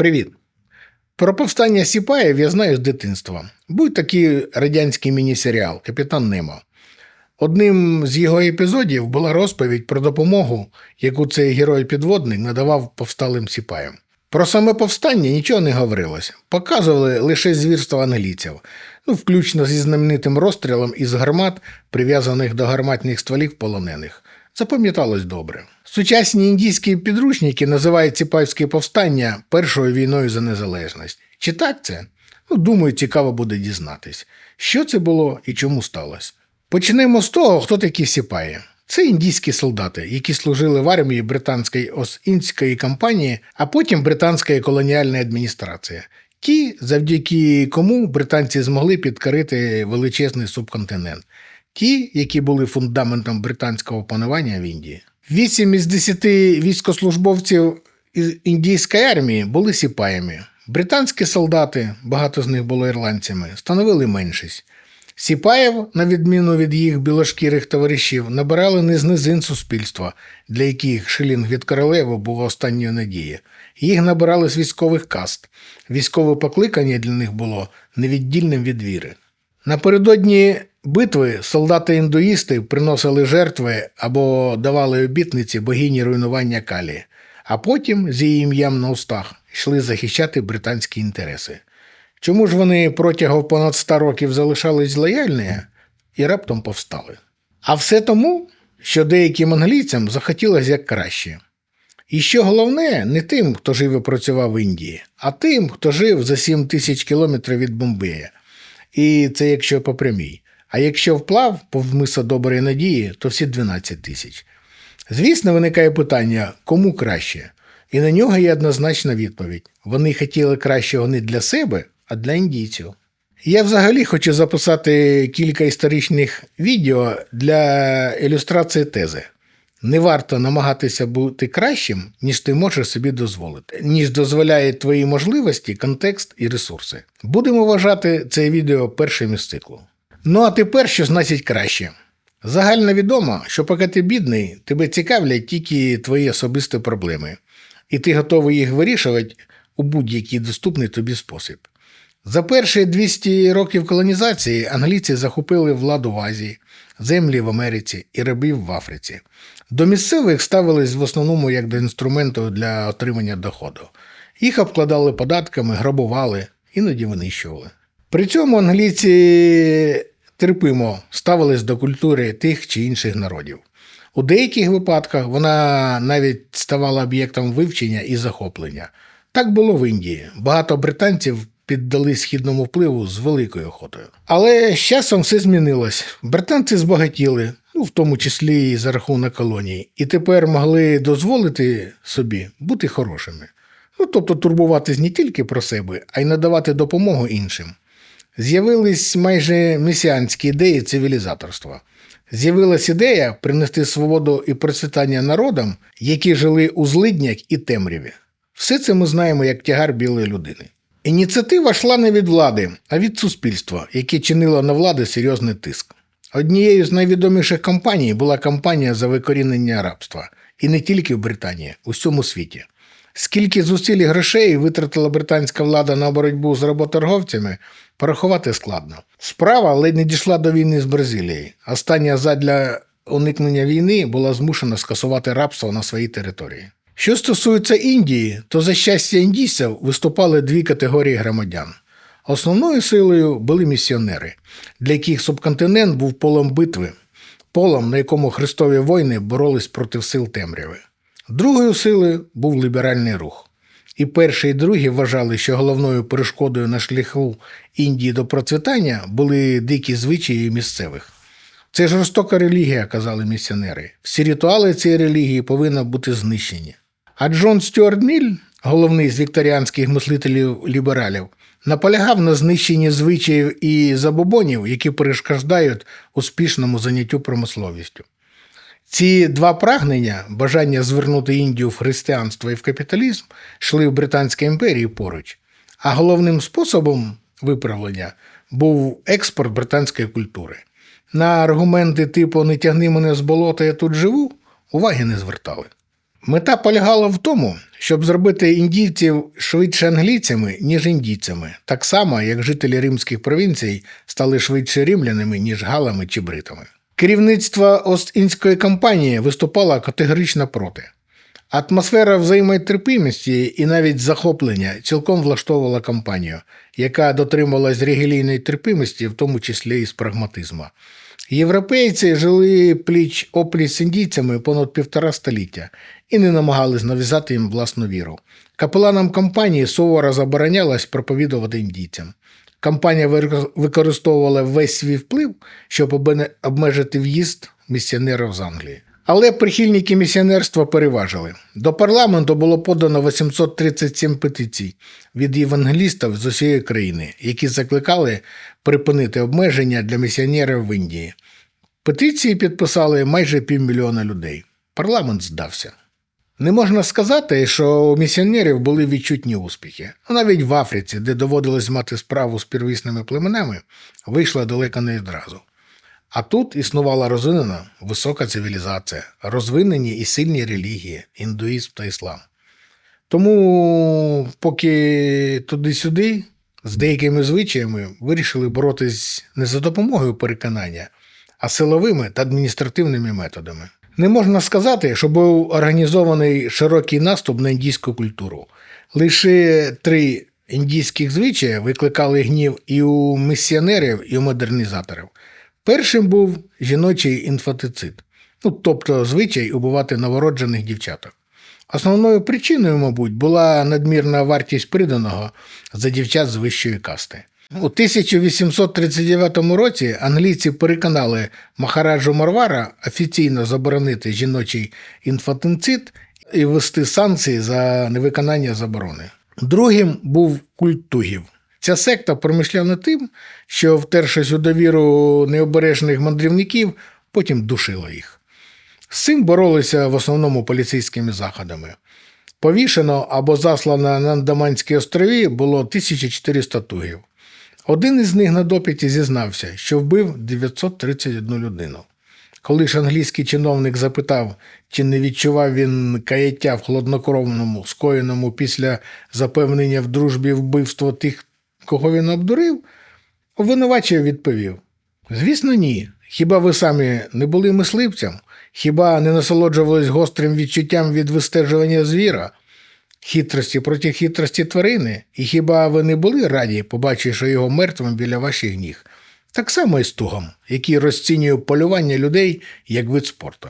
Привіт. Про повстання Сіпаєв я знаю з дитинства. Був такий радянський міні-серіал Капітан Немо. Одним з його епізодів була розповідь про допомогу, яку цей герой-підводник надавав повсталим сіпаєм. Про саме повстання нічого не говорилося. Показували лише звірства англійців, ну, включно зі знаменитим розстрілом із гармат, прив'язаних до гарматних стволів полонених. Запам'яталось добре. Сучасні індійські підручники називають Ціпаївське повстання першою війною за незалежність. Чи так це? Ну, думаю, цікаво буде дізнатись, що це було і чому сталося. Почнемо з того, хто такі сіпаї. Це індійські солдати, які служили в армії британської Ост-Індської компанії, а потім британської колоніальної адміністрації. Ті, завдяки кому британці змогли підкорити величезний субконтинент. Ті, які були фундаментом британського панування в Індії. Вісім із десяти військослужбовців індійської армії були сіпаями. Британські солдати, багато з них було ірландцями, становили меншість. Сіпаєв, на відміну від їх білошкірих товаришів, набирали не з низин суспільства, для яких шилінг від королеви був останньою надією. Їх набирали з військових каст. Військове покликання для них було невіддільним від віри. Напередодні битви солдати-індуїсти приносили жертви або давали обітниці богині руйнування Калі, а потім з її ім'ям на устах йшли захищати британські інтереси. Чому ж вони протягом понад ста років залишались лояльні і раптом повстали? А все тому, що деяким англійцям захотілося як краще. І що головне, не тим, хто жив і працював в Індії, а тим, хто жив за 7 тисяч кілометрів від Бомбея. І це якщо по прямій. А якщо вплав повз миса доброї надії, то всі 12 тисяч. Звісно, виникає питання, кому краще? І на нього є однозначна відповідь. Вони хотіли кращого не для себе, а для індійців. Я взагалі хочу записати кілька історичних відео для ілюстрації тези. Не варто намагатися бути кращим, ніж ти можеш собі дозволити, ніж дозволяють твої можливості, контекст і ресурси. Будемо вважати це відео першим із циклу. Ну а тепер що значить краще? Загально відомо, що поки ти бідний, тебе цікавлять тільки твої особисті проблеми, і ти готовий їх вирішувати у будь-який доступний тобі спосіб. За перші 200 років колонізації англійці захопили владу в Азії, землі в Америці і рабів в Африці. До місцевих ставились в основному як до інструменту для отримання доходу. Їх обкладали податками, грабували, іноді винищували. При цьому англійці терпимо ставились до культури тих чи інших народів. У деяких випадках вона навіть ставала об'єктом вивчення і захоплення. Так було в Індії. Багато британців піддали східному впливу з великою охотою. Але з часом все змінилось. Британці збагатіли, ну в тому числі і за рахунок колонії, і тепер могли дозволити собі бути хорошими. Ну, тобто турбуватись не тільки про себе, а й надавати допомогу іншим. З'явились майже месіанські ідеї цивілізаторства. З'явилась ідея принести свободу і процвітання народам, які жили у злиднях і темряві. Все це ми знаємо як тягар білої людини. Ініціатива йшла не від влади, а від суспільства, яке чинило на влади серйозний тиск. Однією з найвідоміших кампаній була кампанія за викорінення рабства, і не тільки в Британії, у всьому світі. Скільки зусиль і грошей витратила британська влада на боротьбу з работорговцями, порахувати складно. Справа ледь не дійшла до війни з Бразилією. Остання задля уникнення війни була змушена скасувати рабство на своїй території. Що стосується Індії, то за щастя індійців виступали дві категорії громадян. Основною силою були місіонери, для яких субконтинент був полем битви, полем, на якому хрестові воїни боролись проти сил темряви. Другою силою був ліберальний рух. І перші і другі вважали, що головною перешкодою на шляху Індії до процвітання були дикі звичаї місцевих. Це жорстока релігія, казали місіонери. Всі ритуали цієї релігії повинні бути знищені. А Джон Стюарт Міль, головний з вікторіанських мислителів лібералів, наполягав на знищенні звичаїв і забобонів, які перешкоджають успішному заняттю промисловістю. Ці два прагнення, бажання звернути Індію в християнство і в капіталізм, йшли в Британській імперії поруч, а головним способом виправлення був експорт британської культури. На аргументи типу не тягни мене з болота, я тут живу, уваги не звертали. Мета полягала в тому, щоб зробити індійців швидше англійцями, ніж індійцями, так само, як жителі римських провінцій стали швидше римлянами, ніж галами чи бритами. Керівництво Ост-Індської кампанії виступало категорично проти. Атмосфера взаємотерпимості і навіть захоплення цілком влаштовувала кампанію, яка дотримувалась релігійної терпимості, в тому числі і з прагматизму. Європейці жили пліч опліч з індійцями понад півтора століття і не намагались нав'язати їм власну віру. Капеланам кампанії суворо заборонялось проповідувати індійцям. Кампанія вир- використовувала весь свій вплив, щоб обмежити в'їзд місіонерів з Англії. Але прихильники місіонерства переважили. До парламенту було подано 837 петицій від євангелістів з усієї країни, які закликали припинити обмеження для місіонерів в Індії. Петиції підписали майже півмільйона людей. Парламент здався. Не можна сказати, що у місіонерів були відчутні успіхи. Навіть в Африці, де доводилось мати справу з первісними племенами, вийшла далеко не відразу. А тут існувала розвинена висока цивілізація, розвинені і сильні релігії, індуїзм та іслам. Тому, поки туди-сюди, з деякими звичаями вирішили боротись не за допомогою переконання, а силовими та адміністративними методами. Не можна сказати, що був організований широкий наступ на індійську культуру. Лише три індійських звичаї викликали гнів і у місіонерів, і у модернізаторів. Першим був жіночий інфантицид, ну, тобто звичай убивати новороджених дівчаток. Основною причиною, мабуть, була надмірна вартість приданого за дівчат з вищої касти. У 1839 році англійці переконали Махараджу Марвара офіційно заборонити жіночий інфантицид і ввести санкції за невиконання заборони. Другим був культ тугів. Ця секта промишляла тим, що втершись у довіру необережних мандрівників, потім душила їх. З цим боролися в основному поліцейськими заходами. Повішено або заслано на Андаманські острові було 1400 тугів. Один із них на допиті зізнався, що вбив 931 людину. Коли ж англійський чиновник запитав, чи не відчував він каяття в хладнокровному, скоєному після запевнення в дружбі вбивство тих, кого він обдурив, обвинувачив відповів: Звісно, ні. Хіба ви самі не були мисливцем? Хіба не насолоджувались гострим відчуттям від вистежування звіра, хитрості проти хитрості тварини? І хіба ви не були раді, побачивши його мертвим біля ваших ніг? Так само і з тугом, який розцінює полювання людей як вид спорту.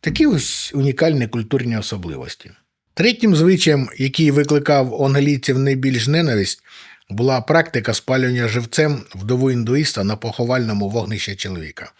Такі ось унікальні культурні особливості. Третім звичаєм, який викликав у англійців найбільш ненависть, була практика спалювання живцем вдову індуїста на поховальному вогнищі чоловіка.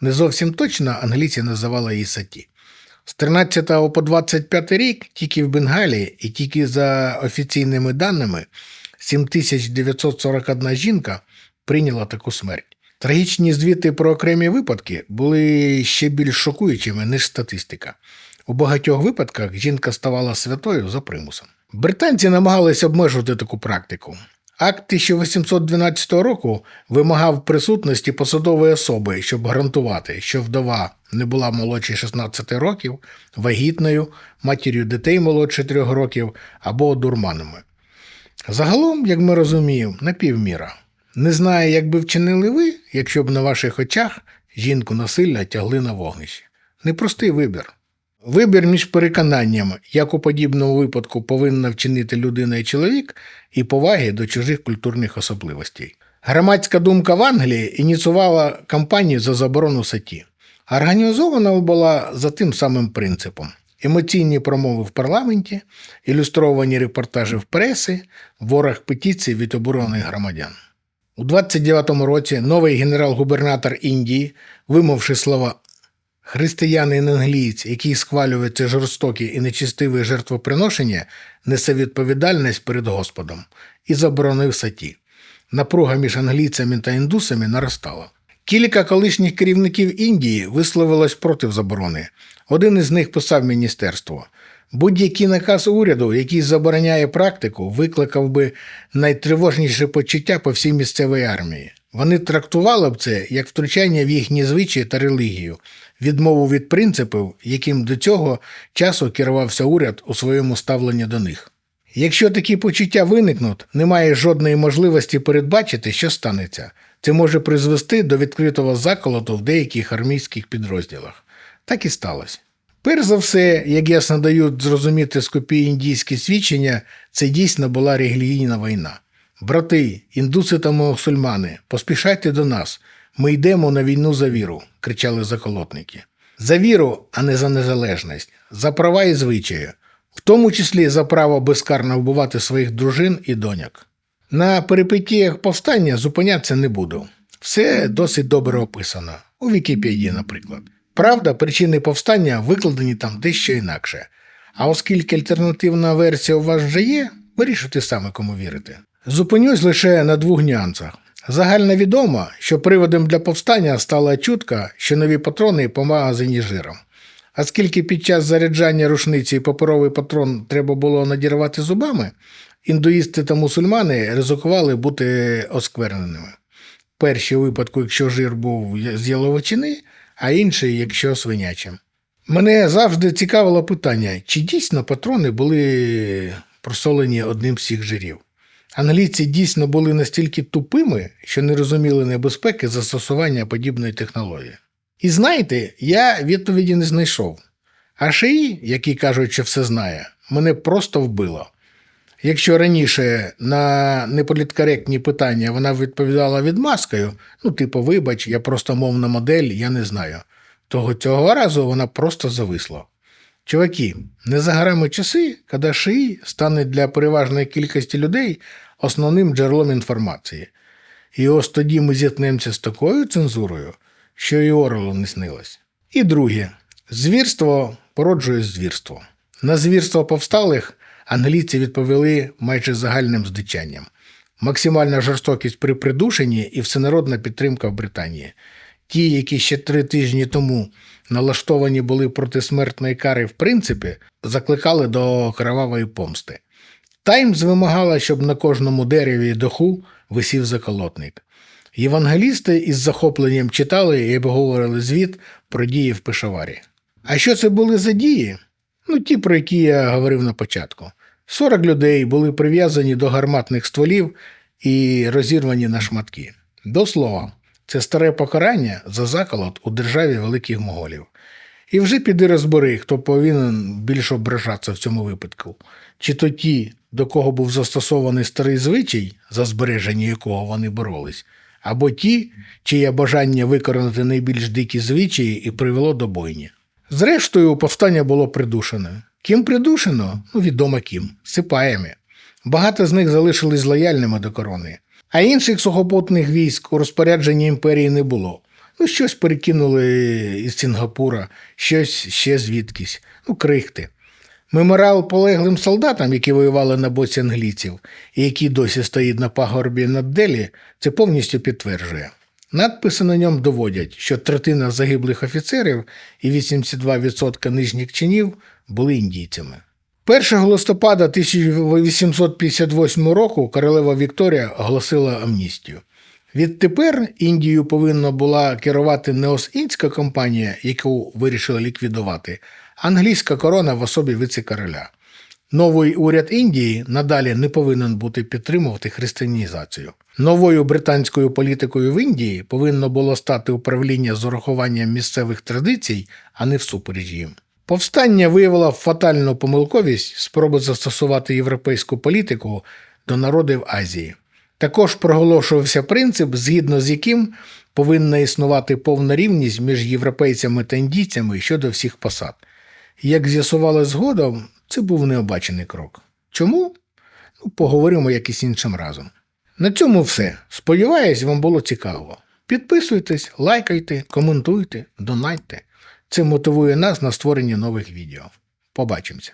Не зовсім точно англійці називали її саті. З 13 по 25 рік тільки в Бенгалії і тільки за офіційними даними 7941 жінка прийняла таку смерть. Трагічні звіти про окремі випадки були ще більш шокуючими, ніж статистика. У багатьох випадках жінка ставала святою за примусом. Британці намагалися обмежувати таку практику. Акт 1812 року вимагав присутності посадової особи, щоб гарантувати, що вдова не була молодше 16 років, вагітною, матір'ю дітей молодше 3 років або одурманами. Загалом, як ми розуміємо, напівміра. Не знаю, як би вчинили ви, якщо б на ваших очах жінку насильно тягли на вогнище. Непростий вибір. Вибір між переконанням, як у подібному випадку повинна вчинити людина і чоловік, і поваги до чужих культурних особливостей. Громадська думка в Англії ініціювала кампанію за заборону саті. Організована була за тим самим принципом: емоційні промови в парламенті, ілюстровані репортажі в преси, ворог петицій від обурених громадян. У 29-му році новий генерал-губернатор Індії, вимовши слова Християнин англієць, який схвалює це жорстокі і нечистиві жертвоприношення, несе відповідальність перед Господом і заборонив саті. Напруга між англійцями та індусами наростала. Кілька колишніх керівників Індії висловилось проти заборони. Один із них писав міністерство. Будь-який наказ уряду, який забороняє практику, викликав би найтривожніше почуття по всій місцевій армії. Вони трактували б це як втручання в їхні звичаї та релігію, відмову від принципів, яким до цього часу керувався уряд у своєму ставленні до них. Якщо такі почуття виникнуть, немає жодної можливості передбачити, що станеться. Це може призвести до відкритого заколоту в деяких армійських підрозділах. Так і сталося. Перш за все, як ясно дають зрозуміти скопі індійські свідчення, це дійсно була релігійна війна. Брати, індуси та мусульмани, поспішайте до нас. Ми йдемо на війну за віру, кричали заколотники. За віру, а не за незалежність, за права і звичаї, в тому числі за право безкарно вбивати своїх дружин і доньок. На перипетіях повстання зупинятися не буду. Все досить добре описано. У Вікіпедії, наприклад. Правда, причини повстання викладені там дещо інакше. А оскільки альтернативна версія у вас вже є, вирішуйте саме кому вірити. Зупинюсь лише на двох нюансах. Загально відомо, що приводом для повстання стала чутка, що нові патрони помазані жиром. Оскільки під час заряджання рушниці паперовий патрон треба було надірвати зубами, індуїсти та мусульмани ризикували бути оскверненими. Перший у випадку, якщо жир був з яловичини, а інший, якщо свинячим. Мене завжди цікавило питання, чи дійсно патрони були просолені одним з цих жирів. Англійці дійсно були настільки тупими, що не розуміли небезпеки застосування подібної технології. І знаєте, я відповіді не знайшов. А шиї, які кажуть, що все знає, мене просто вбило. Якщо раніше на неполіткоректні питання вона відповідала відмазкою, ну, типу, вибач, я просто мовна модель, я не знаю, то цього разу вона просто зависла. Чуваки, не за горами часи, коли шиї стане для переважної кількості людей основним джерелом інформації. І ось тоді ми зіткнемося з такою цензурою, що і Орелу не снилось. І друге, звірство породжує звірство. На звірство повсталих англійці відповіли майже загальним здичанням. Максимальна жорстокість при придушенні і всенародна підтримка в Британії. Ті, які ще три тижні тому налаштовані були проти смертної кари в принципі, закликали до кровавої помсти. Таймс вимагала, щоб на кожному дереві і даху висів заколотник. Євангелісти із захопленням читали і обговорили звіт про дії в Пешаварі. А що це були за дії? Ну, ті, про які я говорив на початку. 40 людей були прив'язані до гарматних стволів і розірвані на шматки. До слова, це старе покарання за заколот у державі великих моголів. І вже піди розбери, хто повинен більше ображатися в цьому випадку. Чи то ті, до кого був застосований старий звичай, за збереження якого вони боролись, або ті, чиє бажання виконати найбільш дикі звичаї і привело до бойні. Зрештою, повстання було придушене. Ким придушено? Ну, відомо ким сипаями. Багато з них залишились лояльними до корони, а інших сухопутних військ у розпорядженні імперії не було. Ну, щось перекинули із Сінгапура, щось ще звідкись, ну, крихти. Меморіал полеглим солдатам, які воювали на боці англійців, і який досі стоїть на пагорбі над Делі, це повністю підтверджує. Надписи на ньому доводять, що третина загиблих офіцерів і 82% нижніх чинів були індійцями. 1 листопада 1858 року королева Вікторія оголосила амністію. Відтепер Індією повинна була керувати не Ос-Індська компанія, яку вирішили ліквідувати, а англійська корона в особі віце-короля. Новий уряд Індії надалі не повинен бути підтримувати християнізацію. Новою британською політикою в Індії повинно було стати управління з урахуванням місцевих традицій, а не всупереч їм. Повстання виявило фатальну помилковість спроби застосувати європейську політику до народів Азії. Також проголошувався принцип, згідно з яким повинна існувати повна рівність між європейцями та індійцями щодо всіх посад. Як з'ясували згодом, це був необачений крок. Чому? Ну, поговоримо якось іншим разом. На цьому все. Сподіваюсь, вам було цікаво. Підписуйтесь, лайкайте, коментуйте, донайте. Це мотивує нас на створення нових відео. Побачимося!